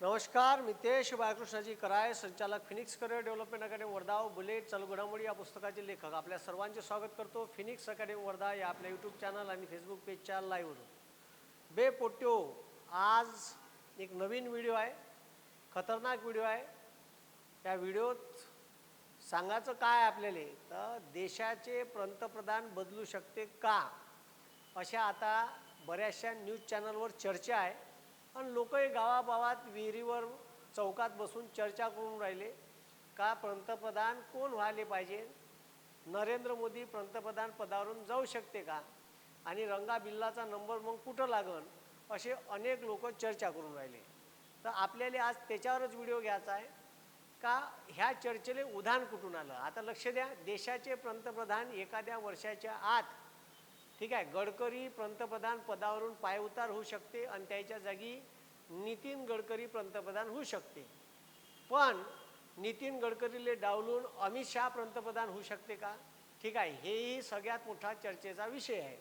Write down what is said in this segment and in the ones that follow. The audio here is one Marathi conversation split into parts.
नमस्कार मितेश बाळकृष्णाजी कराय संचालक Phoenix career development academy Wardha bullet चालू घडामोडी या पुस्तकाचे लेखक. आपल्या सर्वांचे स्वागत करतो फिनिक्स अकॅडमी वर्धा या आपल्या यूट्यूब चॅनल आणि फेसबुक पेजच्या लाईव्हवरून बे पोट्यो आज एक नवीन व्हिडिओ आहे खतरनाक व्हिडिओ आहे. या व्हिडिओत सांगायचं काय आपल्याला? तर देशाचे पंतप्रधान बदलू शकते का? अशा आता बऱ्याचशा न्यूज चॅनलवर चर्चा आहे. आणि लोकही गावाबावात विहिरीवर चौकात बसून चर्चा करून राहिले का पंतप्रधान कोण व्हायले पाहिजे? नरेंद्र मोदी पंतप्रधान पदावरून जाऊ शकते का? आणि रंगा बिल्लाचा नंबर मग कुठं लागन? असे अनेक लोक चर्चा करून राहिले. तर आपल्याला आज त्याच्यावरच व्हिडिओ घ्यायचा आहे. का ह्या चर्चेला उधाण कुठून आलं? आता लक्ष द्या देशाचे पंतप्रधान एखाद्या वर्षाच्या आत ठीक आहे गडकरी पंतप्रधान पदावरून पायउतार होऊ शकते आणि त्याच्या जागी नितीन गडकरी पंतप्रधान होऊ शकते. पण नितीन गडकरीले डावलून अमित शहा पंतप्रधान होऊ शकते का? ठीक आहे हेही सगळ्यात मोठा चर्चेचा विषय आहे.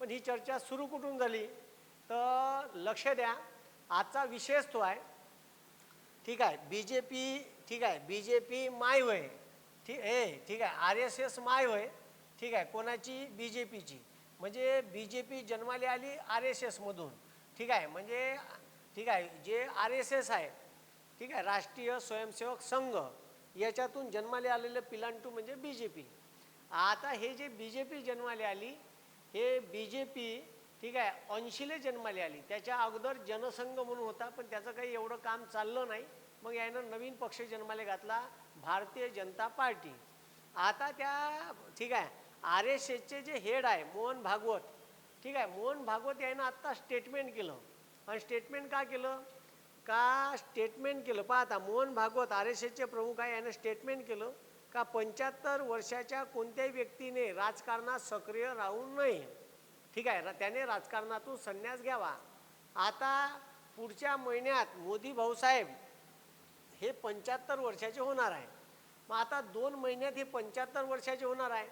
पण ही चर्चा सुरू कुठून झाली? तर लक्ष द्या आजचा विषयच तो आहे. ठीक आहे बी जे पी ठीक आहे बी जे पी माय होय ठीक हे ठीक आहे आर एस एस माय होय ठीक आहे कोणाची? बी जे पीची म्हणजे बी जे पी जन्माला आली आर एस एसमधून ठीक आहे म्हणजे ठीक आहे जे आर एस एस आहे ठीक आहे राष्ट्रीय स्वयंसेवक संघ याच्यातून जन्माले आलेलं पिलांटू म्हणजे बी जे पी आता हे जे बी जे पी जन्माले आली हे बी जे पी ठीक आहे ऐंशीले जन्माले आली. त्याच्या अगोदर जनसंघ म्हणून होता पण त्याचं काही एवढं काम चाललं नाही. मग यानं नवीन पक्ष जन्माला घातला भारतीय जनता पार्टी. आता त्या ठीक आहे आर एस एसचे जे हेड आहे मोहन भागवत ठीक आहे मोहन भागवत यानं आत्ता स्टेटमेंट केलं. आणि स्टेटमेंट का केलं? का स्टेटमेंट केलं? पहा आता मोहन भागवत आर एस एसचे प्रमुख आहे यानं स्टेटमेंट केलं का पंच्याहत्तर वर्षाच्या कोणत्याही व्यक्तीने राजकारणात सक्रिय राहू नये. ठीक आहे त्याने राजकारणातून संन्यास घ्यावा. आता पुढच्या महिन्यात मोदी भाऊसाहेब हे पंच्याहत्तर वर्षाचे होणार आहे. मग आता दोन महिन्यात हे पंच्याहत्तर वर्षाचे होणार आहे.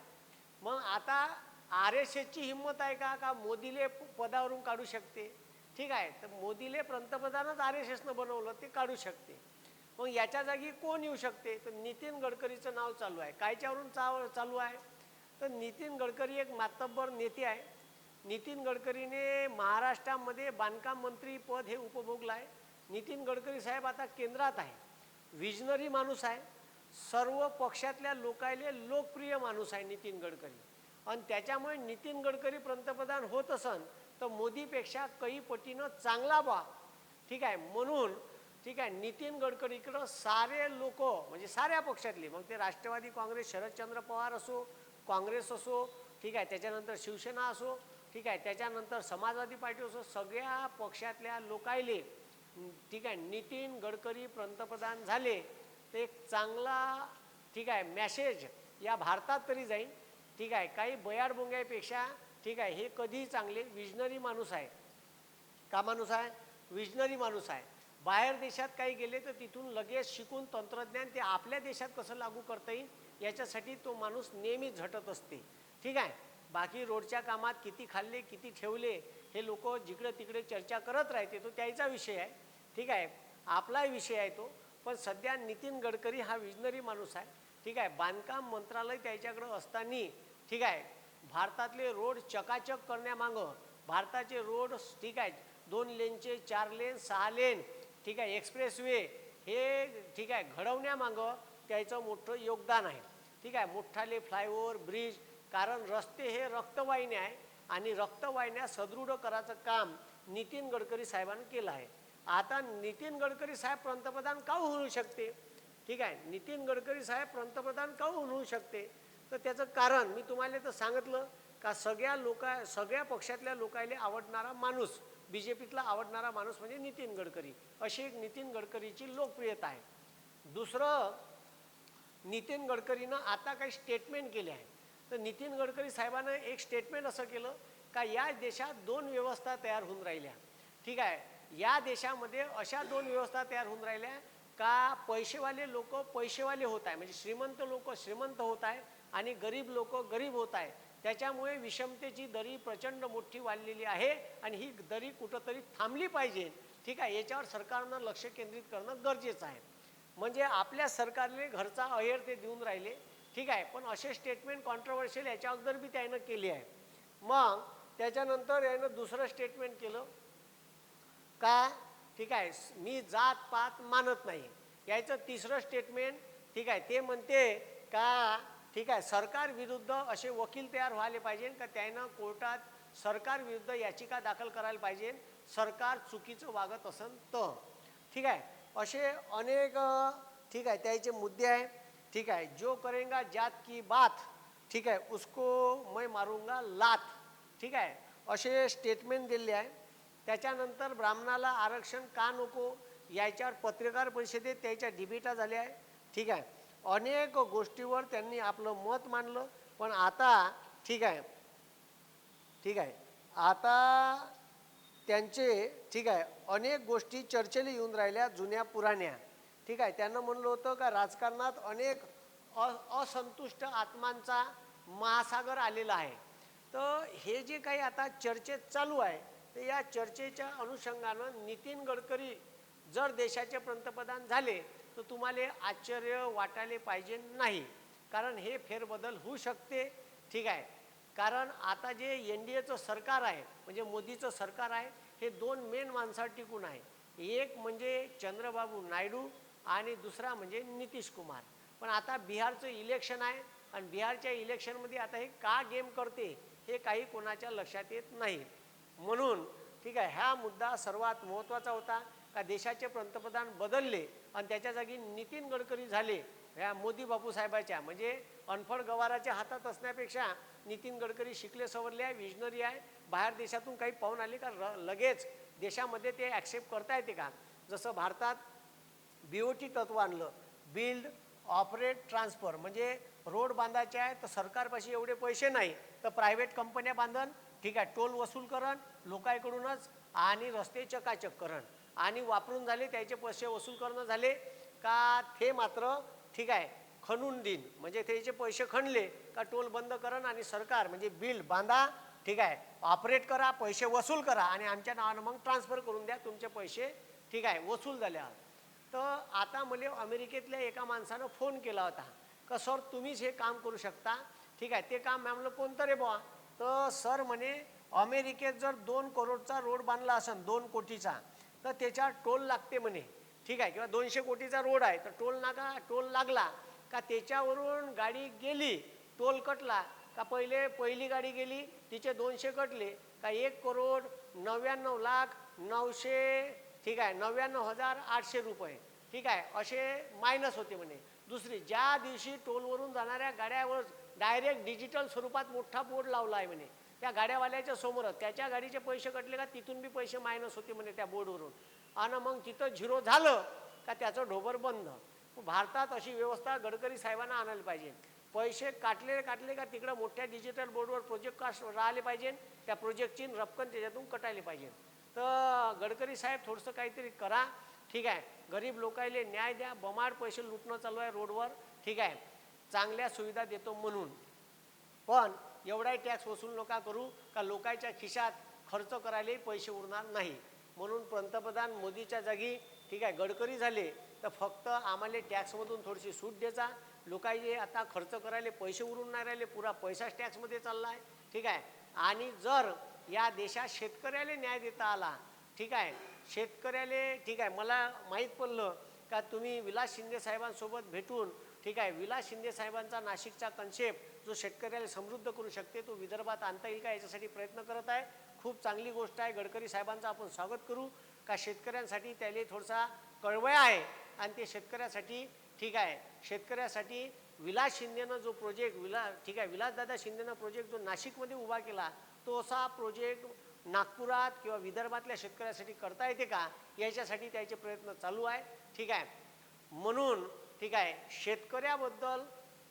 मग आता आर एस एसची हिंमत आहे का? का मोदीले प- पदावरून काढू शकते? ठीक आहे तर मोदीले पंतप्रधानच आर एस एसनं बनवलं ते काढू शकते. मग याच्या जागी कोण येऊ शकते? तर नितीन गडकरीचं नाव चालू आहे. कायच्यावरून चा चालू आहे? तर नितीन गडकरी एक मातब्बर नेते आहे. नितीन गडकरीने महाराष्ट्रामध्ये बांधकाम मंत्री पद हे उपभोगलं आहे. नितीन गडकरी साहेब आता केंद्रात आहे. विजनरी माणूस आहे. सर्व पक्षातल्या लोकायले लोकप्रिय माणूस आहे नितीन गडकरी. आणि त्याच्यामुळे नितीन गडकरी पंतप्रधान होत असन तर मोदीपेक्षा काही पटीनं चांगला बा. ठीक आहे म्हणून ठीक आहे नितीन गडकरीकडं सारे लोक म्हणजे साऱ्या पक्षातले मग ते राष्ट्रवादी काँग्रेस शरदचंद्र पवार असो काँग्रेस असो ठीक आहे त्याच्यानंतर शिवसेना असो ठीक आहे त्याच्यानंतर समाजवादी पार्टी असो सगळ्या पक्षातल्या लोकायले ठीक आहे नितीन गडकरी पंतप्रधान झाले. तर एक चांगला ठीक आहे मॅसेज या भारतात तरी जाईल. ठीक आहे काही बयाड बोंग्यापेक्षा ठीक आहे हे कधीही चांगले विजनरी माणूस आहे. का माणूस आहे विजनरी माणूस आहे. बाहेर देशात काही गेले तर तिथून लगेच शिकून तंत्रज्ञान ते आपल्या देशात कसं लागू करता येईल याच्यासाठी तो माणूस नेहमी झटत असते. ठीक आहे बाकी रोडच्या कामात किती खाल्ले किती ठेवले हे लोक जिकडे तिकडे चर्चा करत राहते तो त्याचा विषय आहे. ठीक आहे आपलाही विषय आहे तो. पण सध्या नितीन गडकरी हा विजनरी माणूस आहे. ठीक आहे बांधकाम मंत्रालय त्याच्याकडं असताना ठीक आहे भारतातले रोड चकाचक करण्यामागं भारताचे रोड ठीक आहे दोन लेनचे चार लेन सहा लेन ठीक आहे एक्सप्रेस वे हे ठीक आहे घडवण्यामागं त्याचं मोठं योगदान आहे. ठीक आहे मोठाले फ्लायओव्हर ब्रिज कारण रस्ते हे रक्तवाहिन्या आहे आणि रक्तवाहिन्या सदृढ करायचं काम नितीन गडकरी साहेबांनी केलं आहे. आता नितीन गडकरी साहेब पंतप्रधान का होऊ शकते? ठीक आहे नितीन गडकरी साहेब पंतप्रधान का होऊ शकते? तर त्याचं कारण मी तुम्हाला तर सांगितलं का सगळ्या लोका सगळ्या पक्षातल्या लोकायला आवडणारा माणूस बी जे पीतला आवडणारा माणूस म्हणजे नितीन गडकरी. अशी एक नितीन गडकरीची लोकप्रियता आहे. दुसरं नितीन गडकरीनं आता काही स्टेटमेंट केले आहे तर नितीन गडकरी साहेबानं एक स्टेटमेंट असं केलं का या देशात दोन व्यवस्था तयार होऊन राहिल्या. ठीक आहे या देशामध्ये अशा दोन व्यवस्था तयार होऊन राहिल्या का पैसेवाले लोक पैसेवाले होत आहे. म्हणजे श्रीमंत लोक श्रीमंत होत आहे आणि गरीब लोक गरीब होत आहे. त्याच्यामुळे विषमतेची दरी प्रचंड मोठी वाढलेली आहे आणि ही दरी कुठंतरी थांबली पाहिजे. ठीक आहे याच्यावर सरकारनं लक्ष केंद्रित करणं गरजेचं आहे. म्हणजे आपल्या सरकारने घरचा अहेर ते देऊन राहिले. ठीक आहे पण असे स्टेटमेंट कॉन्ट्रोवर्शियल याच्या अगोदर बी त्यानं केली आहे. मग त्याच्यानंतर यानं दुसरं स्टेटमेंट केलं. का? ठीक आहे मी जात पात मानत नाही. याचं तिसरं स्टेटमेंट ठीक आहे ते म्हणते का? ठीक आहे सरकार विरुद्ध असे वकील तयार व्हायला पाहिजे का त्यानं कोर्टात सरकार विरुद्ध याचिका दाखल करायला पाहिजे? सरकार चुकीचं वागत असन तर. ठीक आहे असे अनेक ठीक आहे त्याचे मुद्दे आहे. ठीक आहे जो करेंगा जात की बात. ठीक आहे उसको मैं मारूंगा लात. ठीक आहे असे स्टेटमेंट दिले आहे. त्याच्यानंतर ब्राह्मणाला आरक्षण का नको याच्यावर पत्रकार परिषदेत त्याच्या डिबेटा झाल्या आहे ठीक आहे. अनेक गोष्टीवर त्यांनी आपलं मत मांडलं पण आता ठीक आहे. ठीक आहे. आता त्यांचे ठीक आहे अनेक गोष्टी चर्चेला येऊन राहिल्या जुन्या पुराण्या. ठीक आहे. त्यांना म्हणलं होतं का राजकारणात अनेक अ असंतुष्ट आत्मांचा महासागर आलेला आहे. तर हे जे काही आता चर्चेत चालू आहे तर या चर्चेच्या अनुषंगानं नितीन गडकरी जर देशाचे पंतप्रधान झाले तर तुम्हाला आश्चर्य वाटायला पाहिजे नाही. कारण हे फेरबदल होऊ शकते. ठीक आहे. कारण आता जे एन डी एचं सरकार आहे म्हणजे मोदीचं सरकार आहे हे दोन मेन माणसावर टिकून आहे. एक म्हणजे चंद्रबाबू नायडू आणि दुसरा म्हणजे नितीश कुमार. पण आता बिहारचं इलेक्शन आहे आणि बिहारच्या इलेक्शनमध्ये आता हे का गेम करते हे काही कोणाच्या लक्षात येत नाही. म्हणून ठीक आहे हा मुद्दा सर्वात महत्त्वाचा होता का देशाचे पंतप्रधान बदलले आणि त्याच्या जागी नितीन गडकरी झाले ह्या मोदी बापूसाहेबाच्या म्हणजे अनफड गवाराच्या हातात असण्यापेक्षा नितीन गडकरी शिकले सवरले आहे विजनरी आहे. बाहेर देशातून काही पाहून आले का? र लगेच देशामध्ये ते ॲक्सेप्ट करता येते का? जसं भारतात बी ओ टी तत्व आणलं बिल्ड ऑपरेट ट्रान्सफर म्हणजे रोड बांधायचे आहे तर सरकारपाशी एवढे पैसे नाही तर प्रायव्हेट कंपन्या बांधन ठीक आहे टोल वसूल करण लोकांकडूनच आणि रस्ते चकाचक करण. आणि वापरून झाले त्याचे पैसे वसूल करणं झाले का ते मात्र ठीक आहे खणून देईन म्हणजे त्याचे पैसे खणले का टोल बंद करण आणि सरकार म्हणजे बिल बांधा ठीक आहे ऑपरेट करा पैसे वसूल करा आणि आमच्या नावानं मग ट्रान्सफर करून द्या तुमचे पैसे ठीक आहे वसूल झाले तर आता मला अमेरिकेतल्या एका माणसानं फोन केला होता. का सर तुम्हीच हे काम करू शकता? ठीक आहे ते काम मॅमला कोणतं रे बुवा? तर सर म्हणे अमेरिकेत जर दोन करोडचा रोड बांधला असेल दोन कोटीचा तर त्याच्यावर टोल लागते म्हणे. ठीक आहे किंवा दोनशे कोटीचा रोड आहे तर टोल नाका टोल लागला. का त्याच्यावरून गाडी गेली टोल कटला. का पहिले पहिली गाडी गेली तिचे दोनशे कटले. का एक करोड नव्याण्णव लाख नऊशे ठीक आहे नव्याण्णव हजार आठशे रुपये. ठीक आहे असे मायनस होते म्हणे. दुसरी ज्या दिवशी टोलवरून जाणाऱ्या गाड्यावर डायरेक्ट डिजिटल स्वरूपात मोठा बोर्ड लावला आहे म्हणे. त्या गाड्यावाल्याच्या समोरच. त्याच्या गाडीचे पैसे कटले का तिथून बी पैसे मायनस होते म्हणे त्या बोर्डवरून. आणि मग तिथं झिरो झालं का त्याचं ढोबर बंद. भारतात अशी व्यवस्था गडकरी साहेबांना आणायला पाहिजे. पैसे काटले काटले का तिकडं मोठ्या डिजिटल बोर्डवर प्रोजेक्ट कास्ट राहिले पाहिजे? त्या प्रोजेक्टची रपकन त्याच्यातून कटायला पाहिजे. तर गडकरी साहेब थोडंसं काहीतरी करा. ठीक आहे. गरीब लोकायले न्याय द्या. बमाड पैसे लुटणं चालू आहे रोडवर. ठीक आहे. चांगल्या सुविधा देतो म्हणून. पण एवढाही टॅक्स वसूल नका करू का लोकांच्या खिशात खर्च करायलाही पैसे उरणार नाही. म्हणून पंतप्रधान मोदीच्या जागी ठीक आहे गडकरी झाले तर फक्त आम्हाला टॅक्समधून थोडीशी सूट द्यायचा लोकांचे आता खर्च करायला पैसे उरून नाही राहिले पुरा पैसाच टॅक्समध्ये चालला आहे ठीक आहे. आणि जर या देशात शेतकऱ्याला न्याय देता आला ठीक आहे. शेतकऱ्याले ठीक आहे मला माहीत पडलं का तुम्ही विलास शिंदे साहेबांसोबत भेटून ठीक आहे. विलास शिंदे साहेबांचा नाशिकचा कन्सेप्ट जो शेतकऱ्याला समृद्ध करू शकते तो विदर्भात आणता येईल का याच्यासाठी प्रयत्न करत आहे. खूप चांगली गोष्ट आहे. गडकरी साहेबांचं आपण स्वागत करू. का शेतकऱ्यांसाठी त्याला थोडासा कळवया आहे आणि ते शेतकऱ्यासाठी ठीक आहे. शेतकऱ्यासाठी विलास शिंदेनं जो प्रोजेक्ट विला ठीक आहे विलासदादा शिंदेनं प्रोजेक्ट जो नाशिकमध्ये उभा केला तो असा प्रोजेक्ट नागपुरात किंवा विदर्भातल्या शेतकऱ्यासाठी करता येते का? याच्यासाठी त्याचे प्रयत्न चालू आहे. ठीक आहे. म्हणून ठीक आहे शेतकऱ्याबद्दल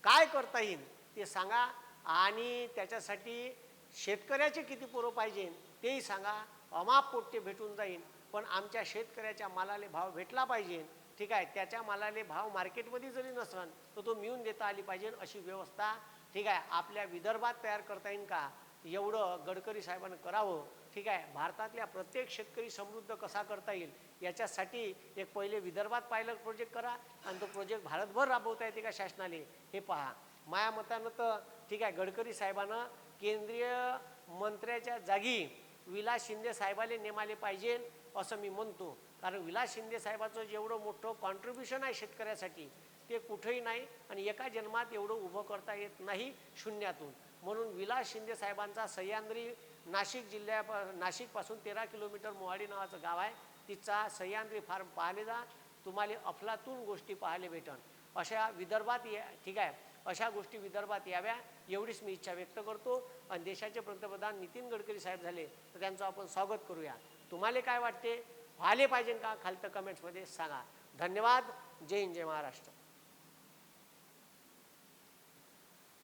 काय करता येईल ते सांगा आणि त्याच्यासाठी शेतकऱ्याचे किती पोरं पाहिजे तेही सांगा. अमाप पोट्टे भेटून जाईल पण आमच्या शेतकऱ्याच्या मालाले भाव भेटला पाहिजे. ठीक आहे त्याच्या मालाले भाव मार्केटमध्ये जरी नसन तर तो मिळून देता आली पाहिजे अशी व्यवस्था. ठीक आहे आपल्या विदर्भात तयार करता येईल का? एवढं गडकरी साहेबांनी करावं. ठीक आहे भारतातल्या प्रत्येक शेतकरी समृद्ध कसा करता येईल याच्यासाठी एक पहिले विदर्भात पायलट प्रोजेक्ट करा आणि तो प्रोजेक्ट भारतभर राबवता येते का शासनाने हे पहा. माया मतानं तर ठीक आहे गडकरी साहेबानं केंद्रीय मंत्र्याच्या जागी विलास शिंदे साहेबाले नेमाले पाहिजे असं मी म्हणतो. कारण विलास शिंदे साहेबाचं जेवढं मोठं कॉन्ट्रीब्युशन आहे शेतकऱ्यासाठी ते कुठंही नाही आणि एका जन्मात एवढं उभं करता येत नाही शून्यातून. म्हणून विलास शिंदे साहेबांचा सह्याद्री नाशिक जिल्ह्या नाशिकपासून तेरा किलोमीटर मोहाडी नावाचं गाव आहे. तिचा सह्याद्री फार्म पाहिले जा. तुम्हाला अफलातून गोष्टी पाहायला भेटन. अशा विदर्भात या ठीक आहे. अशा गोष्टी विदर्भात याव्या एवढीच मी इच्छा व्यक्त करतो. आणि देशाचे पंतप्रधान नितीन गडकरी साहेब झाले तर त्यांचं आपण स्वागत करूया. तुम्हाला काय वाटते? व्हायला पाहिजे का? खालतं कमेंट्समध्ये सांगा. धन्यवाद. जय हिंद जय महाराष्ट्र.